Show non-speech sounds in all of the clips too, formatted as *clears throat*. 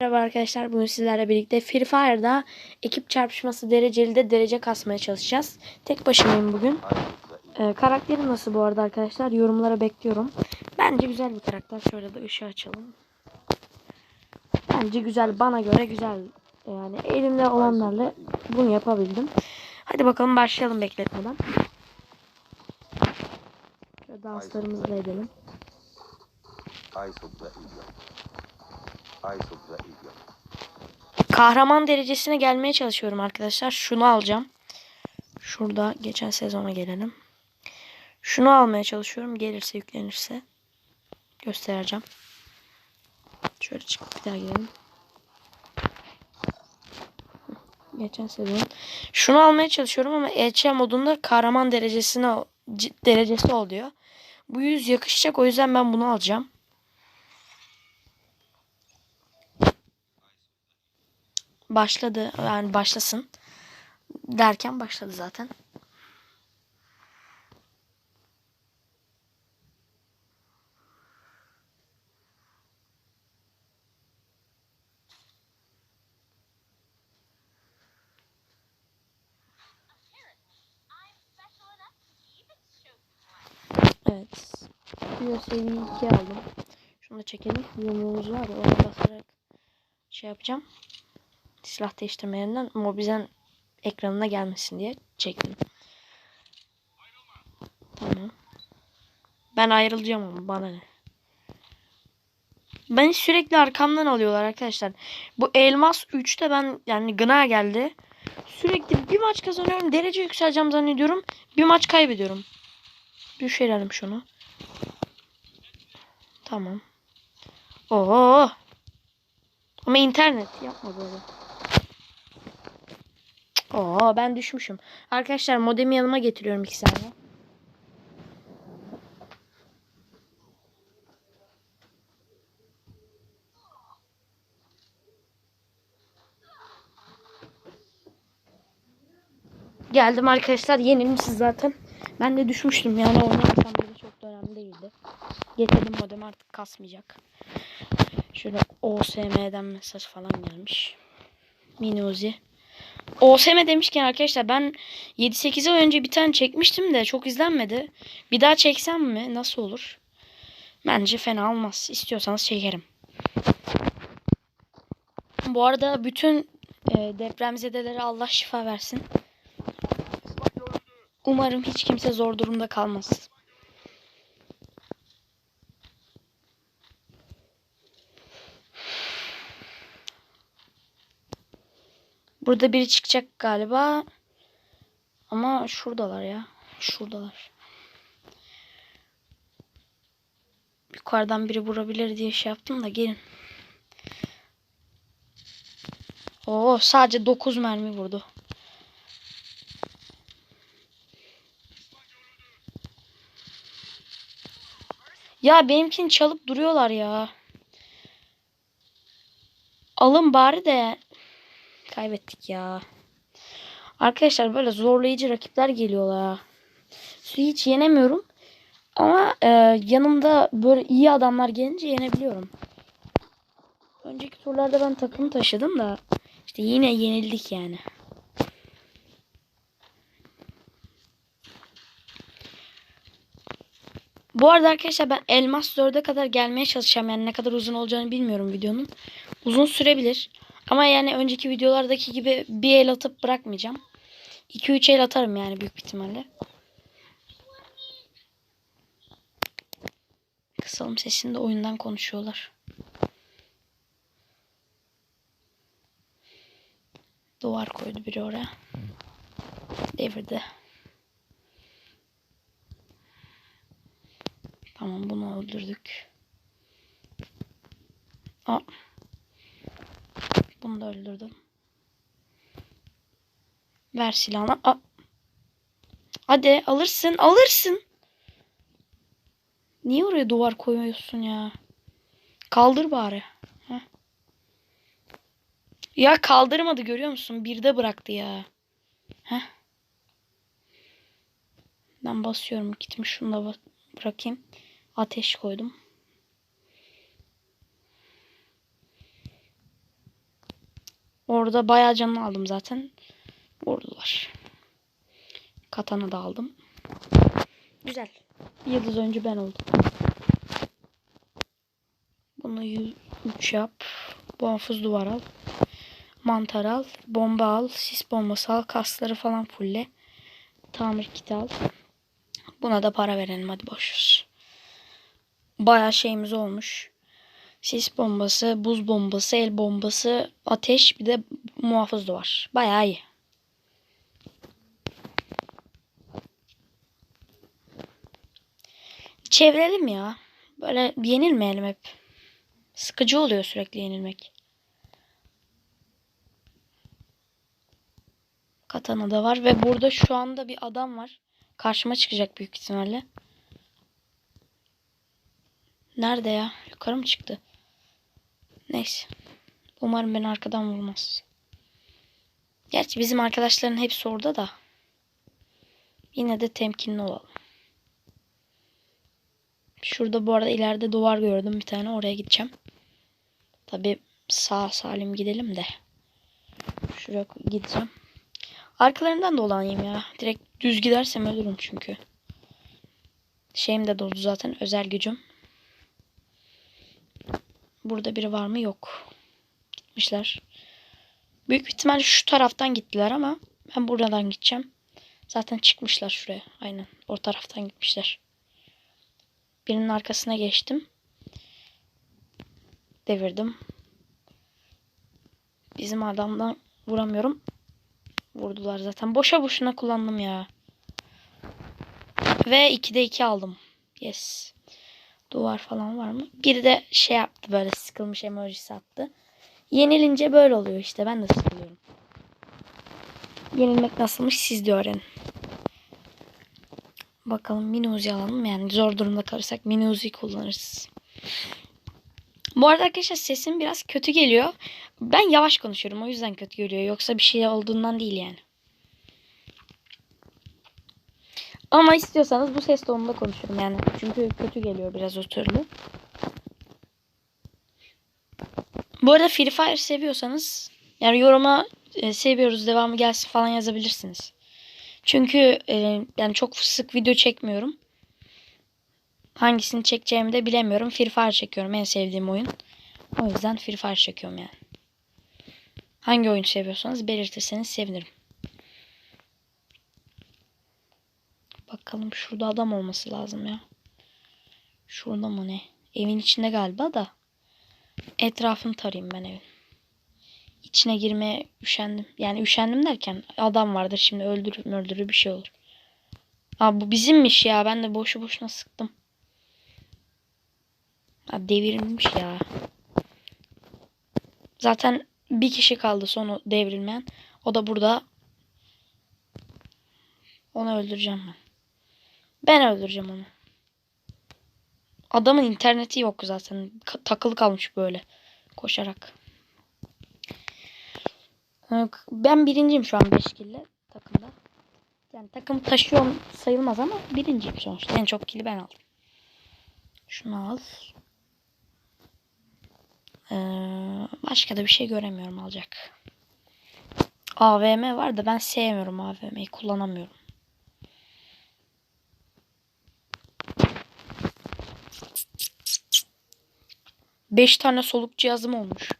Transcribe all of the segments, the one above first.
Merhaba arkadaşlar. Bugün sizlerle birlikte Free Fire'da ekip çarpışması dereceli de derece kasmaya çalışacağız. Tek başımayım bugün. Ee, karakterim nasıl bu arada arkadaşlar? Yorumlara bekliyorum. Bence güzel bir karakter. Şöyle de ışığı açalım. Bence güzel. Bana göre güzel. Yani elimde olanlarla bunu yapabildim. Hadi bakalım başlayalım bekletmeden. Şöyle danslarımızı da edelim. Kahraman derecesine gelmeye çalışıyorum arkadaşlar. Şunu alacağım. Şurada geçen sezona gelelim. Şunu almaya çalışıyorum. Gelirse yüklenirse göstereceğim. Şöyle çıkıp bir daha girelim. Geçen sezon. Şunu almaya çalışıyorum ama EÇ modunda kahraman derecesine derecesi oluyor. Bu yüz yakışacak o yüzden ben bunu alacağım. Başladı yani başlasın derken başladı zaten. Evet. USA'yı 2 aldım. Şunu da çekelim. Yumruğumuz var ya basarak şey yapacağım silah değiştirme yerinden Mobizen ekranına gelmesin diye çektim. Tamam. Ben ayrılacağım ama bana ne. Beni sürekli arkamdan alıyorlar arkadaşlar. Bu Elmas 3'te ben yani gına geldi. Sürekli bir maç kazanıyorum. Derece yükseleceğim zannediyorum. Bir maç kaybediyorum. Düşürelim şunu. Tamam. Oo. Ama internet yapma böyle. Oo ben düşmüşüm. Arkadaşlar modemi yanıma getiriyorum iki saniye. Geldim arkadaşlar yenilmişiz zaten. Ben de düşmüştüm yani oynamasam bile çok da önemli değildi. Getirdim modem artık kasmayacak. Şöyle OSM'den mesaj falan gelmiş. Mini Uzi. OSM demişken arkadaşlar ben 7-8 ay önce bir tane çekmiştim de çok izlenmedi. Bir daha çeksem mi? Nasıl olur? Bence fena olmaz. İstiyorsanız çekerim. Bu arada bütün e, depremzedelere Allah şifa versin. Umarım hiç kimse zor durumda kalmaz. Burada biri çıkacak galiba. Ama şuradalar ya. Şuradalar. Yukarıdan biri vurabilir diye şey yaptım da gelin. Oo sadece 9 mermi vurdu. Ya benimkini çalıp duruyorlar ya. Alın bari de Kaybettik ya. Arkadaşlar böyle zorlayıcı rakipler geliyorlar. Suyu hiç yenemiyorum. Ama e, yanımda böyle iyi adamlar gelince yenebiliyorum. Önceki turlarda ben takım taşıdım da işte yine yenildik yani. Bu arada arkadaşlar ben Elmas 4'e kadar gelmeye çalışacağım. Yani ne kadar uzun olacağını bilmiyorum videonun. Uzun sürebilir. Ama yani önceki videolardaki gibi bir el atıp bırakmayacağım. 2-3 el atarım yani büyük ihtimalle. Kısalım sesinde oyundan konuşuyorlar. Duvar koydu biri oraya. Devirdi. Tamam bunu öldürdük. Aa. Bunu da öldürdüm. Ver silahını. Aa. Hadi alırsın. Alırsın. Niye oraya duvar koyuyorsun ya? Kaldır bari. Heh. Ya kaldırmadı görüyor musun? Birde bıraktı ya. Heh. Ben basıyorum. Gitmiş şunu da bırakayım. Ateş koydum. Orada bayağı canını aldım zaten. Vurdular. Katana da aldım. Güzel. Yıldız önce ben oldum. Bunu 3 yap. Muhafız duvar al. Mantar al. Bomba al. Sis bombası al. Kasları falan fulle. Tamir kiti al. Buna da para verelim hadi boşuz. Bayağı şeyimiz olmuş. Sis bombası, buz bombası, el bombası, ateş bir de muhafız duvar. Bayağı iyi. Çevirelim ya. Böyle yenilmeyelim hep. Sıkıcı oluyor sürekli yenilmek. Katana da var ve burada şu anda bir adam var. Karşıma çıkacak büyük ihtimalle. Nerede ya? Yukarı mı çıktı? Neyse. Umarım beni arkadan vurmaz. Gerçi bizim arkadaşların hepsi orada da. Yine de temkinli olalım. Şurada bu arada ileride duvar gördüm bir tane. Oraya gideceğim. Tabi sağ salim gidelim de. Şuraya gideceğim. Arkalarından dolanayım ya. Direkt düz gidersem ölürüm çünkü. Şeyim de doldu zaten. Özel gücüm. Burada biri var mı? Yok. Gitmişler. Büyük ihtimalle şu taraftan gittiler ama ben buradan gideceğim. Zaten çıkmışlar şuraya. Aynen. O taraftan gitmişler. Birinin arkasına geçtim. Devirdim. Bizim adamdan vuramıyorum. Vurdular zaten. Boşa boşuna kullandım ya. Ve 2'de 2 aldım. Yes. Duvar falan var mı? Biri de şey yaptı böyle sıkılmış emojisi attı. Yenilince böyle oluyor işte. Ben de sıkılıyorum. Yenilmek nasılmış siz de öğrenin. Bakalım mini uzi alalım. Yani zor durumda kalırsak mini uzi kullanırız. Bu arada arkadaşlar sesim biraz kötü geliyor. Ben yavaş konuşuyorum o yüzden kötü geliyor. Yoksa bir şey olduğundan değil yani. Ama istiyorsanız bu ses tonunda konuşurum yani. Çünkü kötü geliyor biraz o türlü. Bu arada Free Fire seviyorsanız yani yoruma e, seviyoruz devamı gelsin falan yazabilirsiniz. Çünkü e, yani çok sık video çekmiyorum. Hangisini çekeceğimi de bilemiyorum. Free Fire çekiyorum en sevdiğim oyun. O yüzden Free Fire çekiyorum yani. Hangi oyun seviyorsanız belirtirseniz sevinirim. Bakalım şurada adam olması lazım ya. Şurada mı ne? Evin içinde galiba da. Etrafını tarayayım ben evin. İçine girmeye üşendim. Yani üşendim derken adam vardır şimdi öldürür öldürür bir şey olur. Aa bu bizimmiş ya. Ben de boşu boşuna sıktım. Ha, devrilmiş ya. Zaten bir kişi kaldı sonu devrilmeyen. O da burada. Onu öldüreceğim ben. Ben öldüreceğim onu. Adamın interneti yok zaten. Ka- takılı kalmış böyle. Koşarak. Ee, Ben birinciyim şu an 5 kille takımda. Yani takım taşıyorum sayılmaz ama birinciyim sonuçta. En çok kili ben aldım. Şunu al. Ee, başka da bir şey göremiyorum alacak. AVM var da ben sevmiyorum AVM'yi kullanamıyorum. Beş tane soluk cihazım olmuş.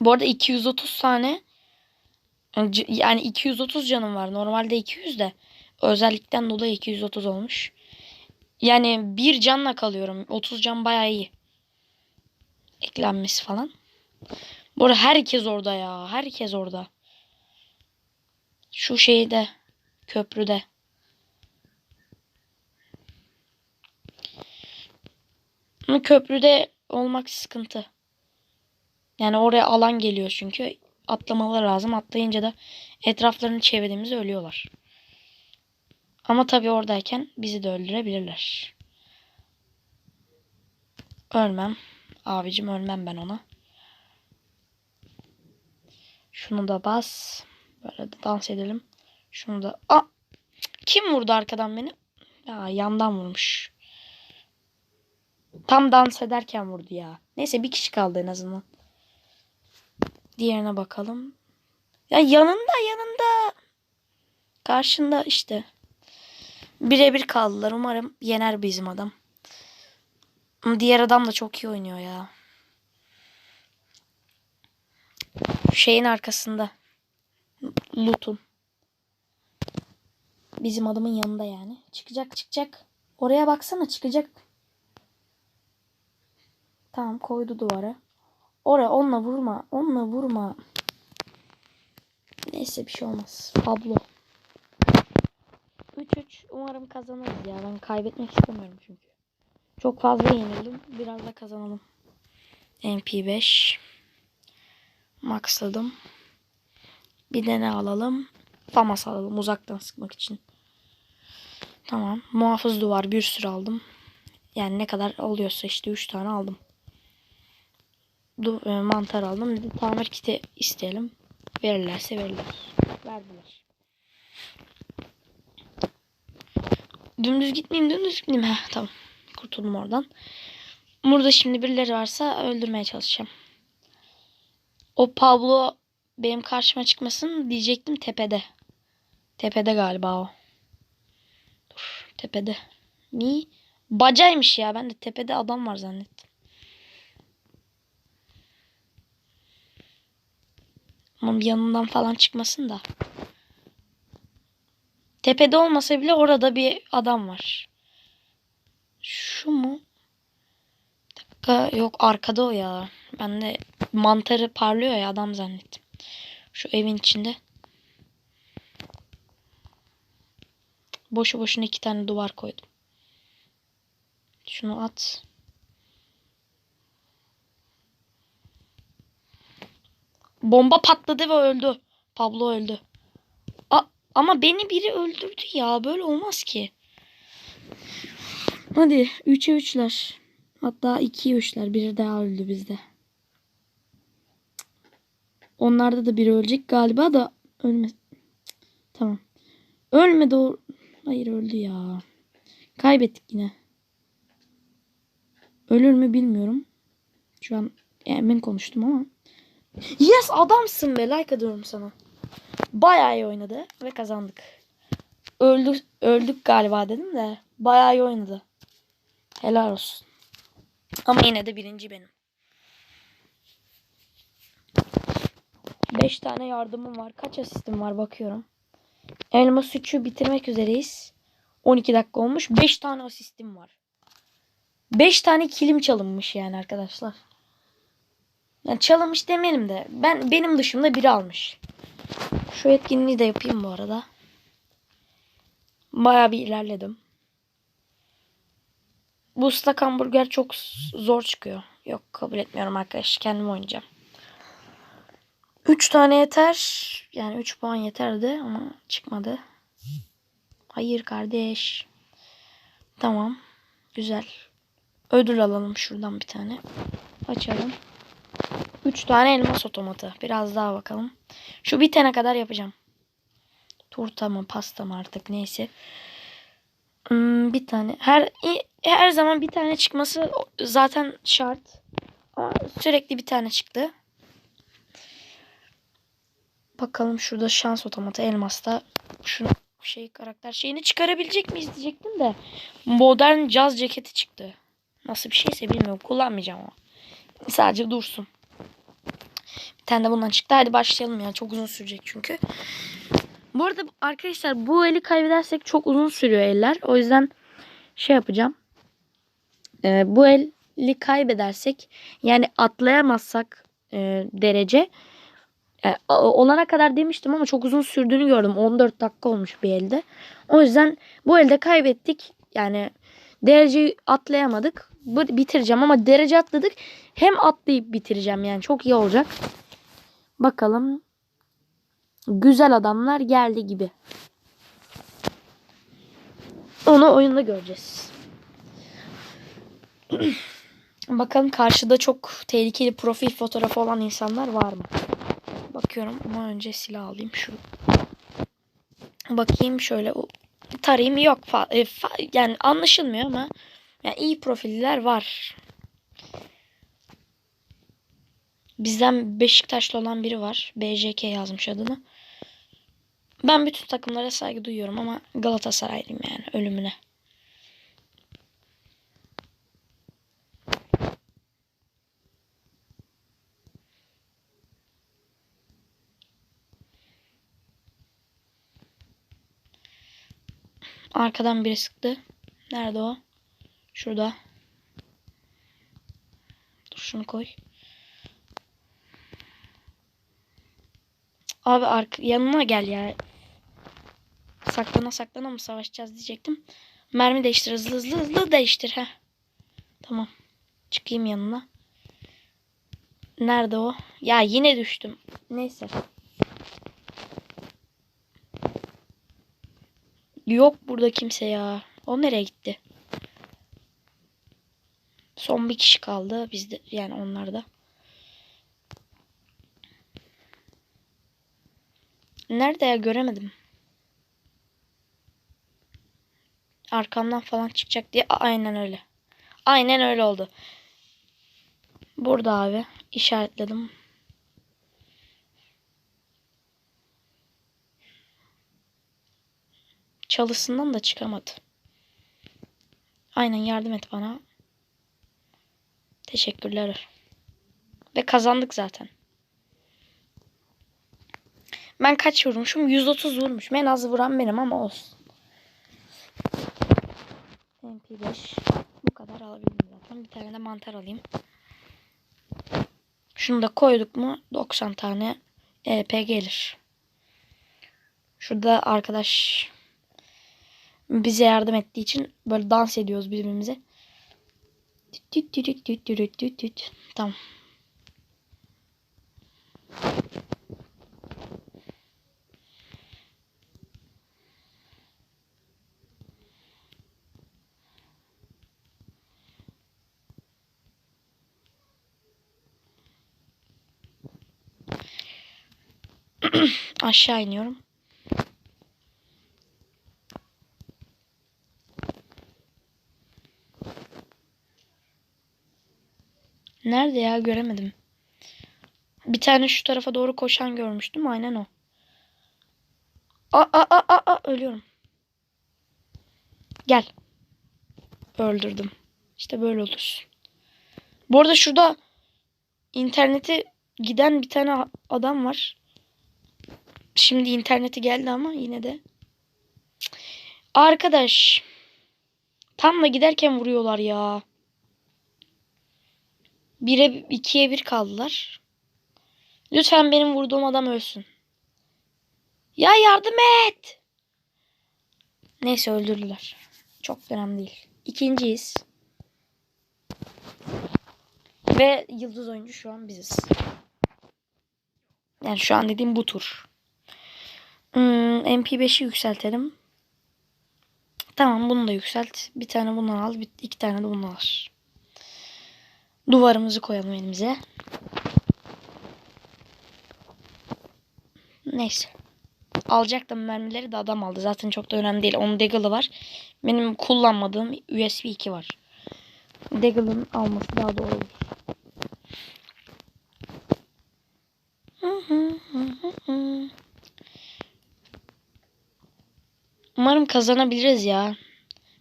Bu arada 230 tane yani 230 canım var. Normalde 200 de özellikten dolayı 230 olmuş. Yani bir canla kalıyorum. 30 can bayağı iyi. Eklenmesi falan. Bu arada herkes orada ya. Herkes orada. Şu şeyde köprüde. Ama köprüde olmak sıkıntı. Yani oraya alan geliyor çünkü. Atlamaları lazım. Atlayınca da etraflarını çevirdiğimizde ölüyorlar. Ama tabii oradayken bizi de öldürebilirler. Ölmem. Abicim ölmem ben ona. Şunu da bas. Böyle dans edelim. Şunu da... Aa! Kim vurdu arkadan beni? Ya yandan vurmuş. Tam dans ederken vurdu ya. Neyse bir kişi kaldı en azından. Diğerine bakalım. Ya yanında yanında. Karşında işte. Birebir kaldılar. Umarım yener bizim adam. Diğer adam da çok iyi oynuyor ya. Şeyin arkasında. Lut'un. Bizim adamın yanında yani. Çıkacak çıkacak. Oraya baksana çıkacak. Tamam koydu duvara. Oraya onunla vurma. Onunla vurma. Neyse bir şey olmaz. Pablo. 3-3 umarım kazanırız ya. Ben kaybetmek istemiyorum çünkü. Çok fazla yenildim. Biraz da kazanalım. MP5. Maxladım. Bir de ne alalım? Famas alalım uzaktan sıkmak için. Tamam. Muhafız duvar bir sürü aldım. Yani ne kadar oluyorsa işte 3 tane aldım. E, mantar aldım. Bir de tamir kiti isteyelim. Verirlerse verirler. Verdiler. Dümdüz gitmeyeyim dümdüz gitmeyeyim. Heh, tamam. Kurtuldum oradan. Burada şimdi birileri varsa öldürmeye çalışacağım. O Pablo benim karşıma çıkmasın diyecektim tepede. Tepede galiba o. Dur tepede. Mi? Bacaymış ya. Ben de tepede adam var zannettim. Ama yanından falan çıkmasın da. Tepede olmasa bile orada bir adam var. Şu mu? Dakika, yok arkada o ya. Ben de mantarı parlıyor ya adam zannettim. Şu evin içinde. Boşu boşuna iki tane duvar koydum. Şunu at. Bomba patladı ve öldü. Pablo öldü. A ama beni biri öldürdü ya. Böyle olmaz ki. Hadi 3'e 3'ler. Hatta 2'ye 3'ler. Biri daha öldü bizde. Onlarda da biri ölecek galiba da ölme. Tamam. Ölmedi o. Hayır öldü ya. Kaybettik yine. Ölür mü bilmiyorum. Şu an emin konuştum ama. Yes adamsın be like atıyorum sana. Bayağı iyi oynadı ve kazandık. Öldük, öldük galiba dedim de bayağı iyi oynadı. Helal olsun. Ama yine de birinci benim. 5 tane yardımım var. Kaç asistim var bakıyorum. Elma suçu bitirmek üzereyiz. 12 dakika olmuş. 5 tane asistim var. 5 tane kilim çalınmış yani arkadaşlar. Yani çalınmış demeyelim de ben benim dışımda biri almış. Şu etkinliği de yapayım bu arada. Bayağı bir ilerledim. Bu ıslak hamburger çok zor çıkıyor. Yok kabul etmiyorum arkadaş. Kendim oynayacağım. 3 tane yeter. Yani 3 puan yeterdi ama çıkmadı. Hayır kardeş. Tamam. Güzel. Ödül alalım şuradan bir tane. Açalım. 3 tane elmas otomatı. Biraz daha bakalım. Şu bitene kadar yapacağım. Turta mı pasta mı artık neyse. Hmm, bir tane. Her her zaman bir tane çıkması zaten şart. Ama sürekli bir tane çıktı. Bakalım şurada şans otomatı elmasta. Şu şey karakter şeyini çıkarabilecek miyiz diyecektim de. Modern caz ceketi çıktı. Nasıl bir şeyse bilmiyorum. Kullanmayacağım ama. Sadece dursun. Bir tane de bundan çıktı. Hadi başlayalım ya. Çok uzun sürecek çünkü. Bu arada arkadaşlar bu eli kaybedersek çok uzun sürüyor eller. O yüzden şey yapacağım. Ee, bu eli kaybedersek yani atlayamazsak e, derece e, olana kadar demiştim ama çok uzun sürdüğünü gördüm. 14 dakika olmuş bir elde. O yüzden bu elde kaybettik. Yani dereceyi atlayamadık. Bitireceğim ama derece atladık. Hem atlayıp bitireceğim yani çok iyi olacak. Bakalım. Güzel adamlar geldi gibi. Onu oyunda göreceğiz. *clears throat* Bakalım karşıda çok tehlikeli profil fotoğrafı olan insanlar var mı? Bakıyorum ama önce silah alayım şu. Bakayım şöyle tarayayım yok e, yani anlaşılmıyor ama yani iyi profiller var. Bizden Beşiktaşlı olan biri var. BJK yazmış adını. Ben bütün takımlara saygı duyuyorum ama Galatasaraylıyım yani ölümüne. Arkadan biri sıktı. Nerede o? Şurada. Dur şunu koy. Abi arka, yanına gel ya. Saklana saklana mı savaşacağız diyecektim. Mermi değiştir hızlı hızlı hızlı değiştir. Heh. Tamam. Çıkayım yanına. Nerede o? Ya yine düştüm. Neyse. Yok burada kimse ya. O nereye gitti? Son bir kişi kaldı. Bizde yani onlarda. Nerede ya göremedim. Arkamdan falan çıkacak diye aynen öyle. Aynen öyle oldu. Burada abi işaretledim. Çalısından da çıkamadı. Aynen yardım et bana. Teşekkürler. Ve kazandık zaten. Ben kaç vurmuşum? 130 vurmuşum. En az vuran benim ama olsun. MP5. Bu kadar alabildim zaten. Bir tane de mantar alayım. Şunu da koyduk mu 90 tane EP gelir. Şurada arkadaş bize yardım ettiği için böyle dans ediyoruz birbirimize. Tüt. Tamam. Aşağı iniyorum. Nerede ya göremedim. Bir tane şu tarafa doğru koşan görmüştüm. Aynen o. Aa, aa, aa, aa, ölüyorum. Gel. Öldürdüm. İşte böyle olur. Bu arada şurada interneti giden bir tane adam var. Şimdi interneti geldi ama yine de. Arkadaş. Tam da giderken vuruyorlar ya. Bire ikiye bir kaldılar. Lütfen benim vurduğum adam ölsün. Ya yardım et. Neyse öldürdüler. Çok önemli değil. İkinciyiz. Ve yıldız oyuncu şu an biziz. Yani şu an dediğim bu tur. Hmm, MP5'i yükseltelim. Tamam bunu da yükselt. Bir tane bundan al. Bir, iki tane de bundan al. Duvarımızı koyalım elimize. Neyse. Alacaktım mermileri de adam aldı. Zaten çok da önemli değil. Onun Deagle'ı var. Benim kullanmadığım USB 2 var. Deagle'ın alması daha doğru olur. Umarım kazanabiliriz ya.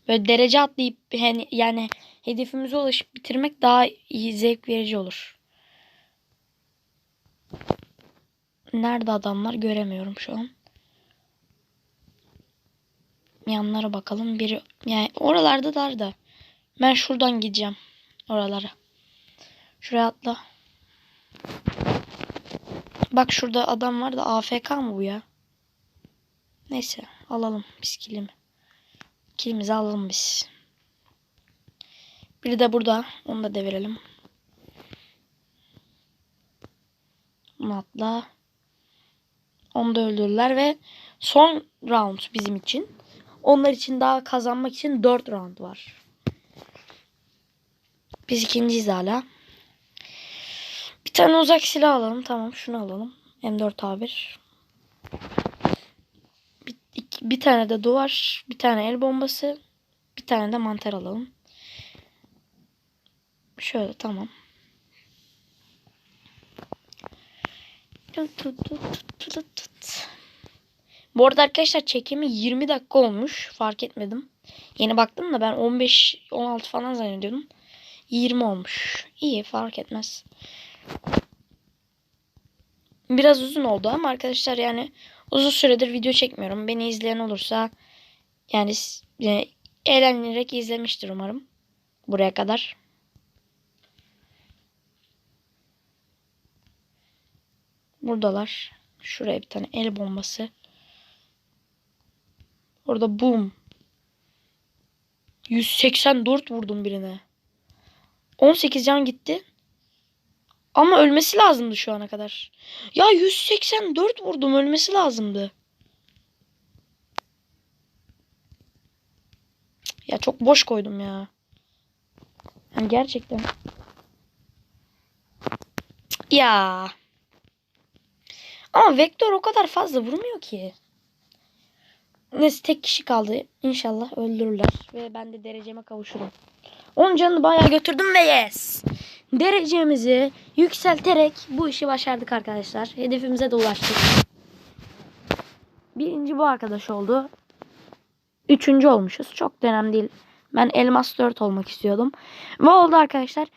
Böyle derece atlayıp yani, hedefimize ulaşıp bitirmek daha iyi zevk verici olur. Nerede adamlar göremiyorum şu an. Yanlara bakalım. Biri yani oralarda dar da. Ben şuradan gideceğim oralara. Şuraya atla. Bak şurada adam var da AFK mı bu ya? Neyse alalım biz kilimi. Kilimizi alalım biz. Biri de burada. Onu da devirelim. Bunu atla. Onu da öldürdüler ve son round bizim için. Onlar için daha kazanmak için 4 round var. Biz ikinciyiz hala. Bir tane uzak silah alalım. Tamam şunu alalım. M4A1. Bir, iki- bir tane de duvar. Bir tane el bombası. Bir tane de mantar alalım. Şöyle tamam. Tut, tut, tut, tut, tut. Bu arada arkadaşlar çekimi 20 dakika olmuş. Fark etmedim. Yeni baktım da ben 15-16 falan zannediyordum. 20 olmuş. İyi fark etmez. Biraz uzun oldu ama arkadaşlar yani uzun süredir video çekmiyorum. Beni izleyen olursa yani e, eğlenerek izlemiştir umarım. Buraya kadar. Buradalar. Şuraya bir tane el bombası. Orada boom. 184 vurdum birine. 18 can gitti. Ama ölmesi lazımdı şu ana kadar. Ya 184 vurdum ölmesi lazımdı. Ya çok boş koydum ya. Yani gerçekten. Ya. Ama vektör o kadar fazla vurmuyor ki. Neyse tek kişi kaldı. İnşallah öldürürler. Ve ben de dereceme kavuşurum. 10 canını bayağı götürdüm ve yes. Derecemizi yükselterek bu işi başardık arkadaşlar. Hedefimize de ulaştık. Birinci bu arkadaş oldu. Üçüncü olmuşuz. Çok da önemli değil. Ben elmas 4 olmak istiyordum. Ve oldu arkadaşlar.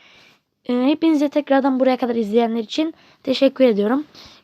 Ee, Hepinize tekrardan buraya kadar izleyenler için teşekkür ediyorum.